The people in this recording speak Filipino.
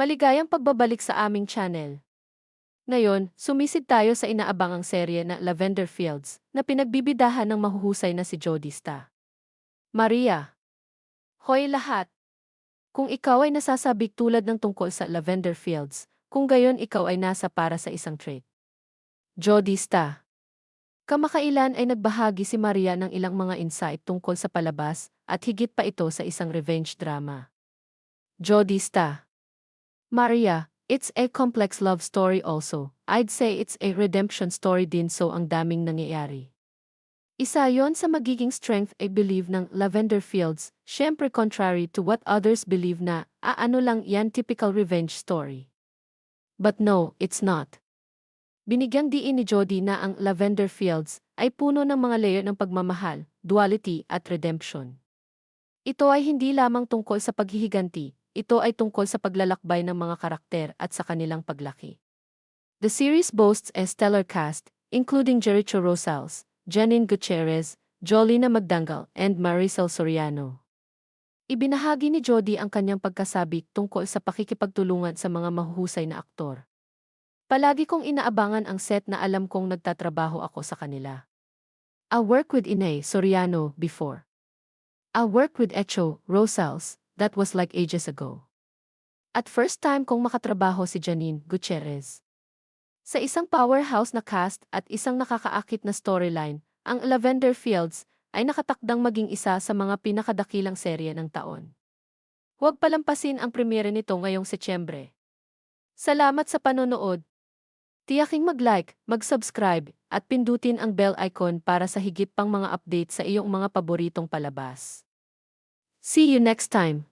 Maligayang pagbabalik sa aming channel. Ngayon, sumisid tayo sa inaabangang serye na Lavender Fields na pinagbibidahan ng mahuhusay na si Jodie Sta. Maria. Hoy lahat! Kung ikaw ay nasasabik tulad ng tungkol sa Lavender Fields, kung gayon ikaw ay nasa para sa isang trait. Jodie Sta. Kamakailan ay nagbahagi si Maria ng ilang mga insight tungkol sa palabas at higit pa ito sa isang revenge drama. Jodie Sta. Maria, it's a complex love story also. I'd say it's a redemption story din so ang daming nangyayari. Isa yon sa magiging strength I believe ng Lavender Fields, syempre contrary to what others believe na, aano lang yan typical revenge story. But no, it's not. Binigyang diin ni Jody na ang Lavender Fields ay puno ng mga layer ng pagmamahal, duality at redemption. Ito ay hindi lamang tungkol sa paghihiganti, ito ay tungkol sa paglalakbay ng mga karakter at sa kanilang paglaki. The series boasts a stellar cast, including Jericho Rosales, Janine Gutierrez, Jolina Magdangal, and Marisol Soriano. Ibinahagi ni Jody ang kanyang pagkasabik tungkol sa pakikipagtulungan sa mga mahuhusay na aktor. Palagi kong inaabangan ang set na alam kong nagtatrabaho ako sa kanila. I work with Inay Soriano before. I work with Echo Rosales, that was like ages ago. At first time kong makatrabaho si Janine Gutierrez. Sa isang powerhouse na cast at isang nakakaakit na storyline, ang Lavender Fields ay nakatakdang maging isa sa mga pinakadakilang serye ng taon. Huwag palampasin ang premiere nito ngayong Setyembre. Salamat sa panonood. Tiyaking mag-like, mag-subscribe, at pindutin ang bell icon para sa higit pang mga update sa iyong mga paboritong palabas. See you next time!